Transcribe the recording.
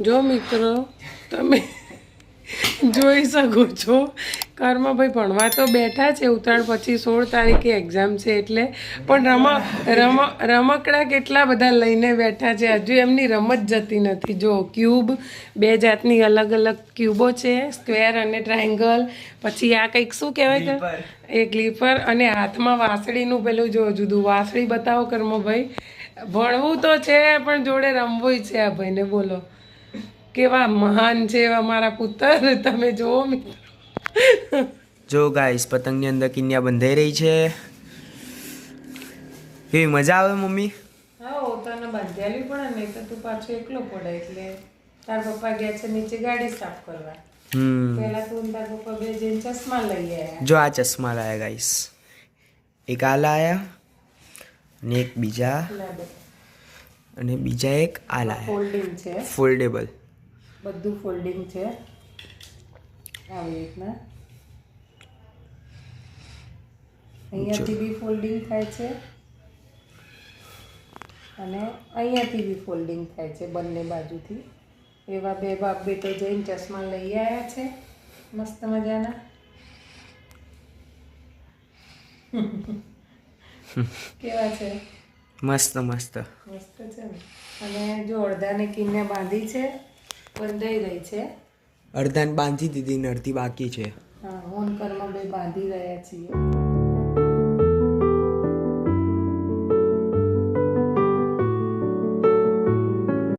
જો મિત્રો તમે જોઈ શકો છો કર્મભાઈ ભણવા તો બેઠા છે ઉત્તરાયણ પછી સોળ તારીખે એક્ઝામ છે એટલે. પણ રમા રમ રમકડા કેટલા બધા લઈને બેઠા છે હજુ એમની રમત જતી નથી. જો ક્યુબ બે જાતની અલગ અલગ ક્યુબો છે સ્ક્વેર અને ટ્રાયંગલ પછી આ કંઈક શું કહેવાય કે? એ ગ્લીપર અને હાથમાં વાસળીનું પેલું જો જુદું. વાસળી બતાવો કર્મભાઈ. ભણવું તો છે પણ જોડે રમવું છે આ ભાઈને બોલો. કેવા મહાન છે અમારા પુત્ર તમે જુઓ મિત્રો. જો ગાઈસ પતંગની અંદર કિન્યા બંધાઈ રહી છે. કેવી મજા આવે મમ્મી? હા તને બાંધેલી પણ નહીં તો તું પાછો એકલો પડે એટલે તાર પપ્પા ગયા છે નીચે ગાડી સાફ કરવા. હમ. પહેલા તું તાર પપ્પા બે જઈને ચશ્મા લઈ આવ્યા જો આ ચશ્મા લાયા ગાઈસ એક આ લાયા અને એક બીજા અને બીજા એક આ લાયા. ફોલ્ડિંગ છે. ફોલ્ડેબલ બધું ફોલ્ડિંગ છે. આવી રીતના. અહીંયાથી બી ફોલ્ડિંગ થાય છે. અને અહીંયાથી બી ફોલ્ડિંગ થાય છે બંને બાજુથી. એવા બે બાપ બેટો જઈને ચશ્મા લઈ આવ્યા છે. મસ્ત મજાના. કેવા છે? મસ્ત મસ્ત. મસ્ત છે ને. અને જો અડધાને કિન્ને બાંધી છે બંધાઈ રહી છે. અડધાને બાંધી દીધી ને અડધી બાકી છે. હા ઓન કર્મ બે બાંધી રહ્યા છીએ.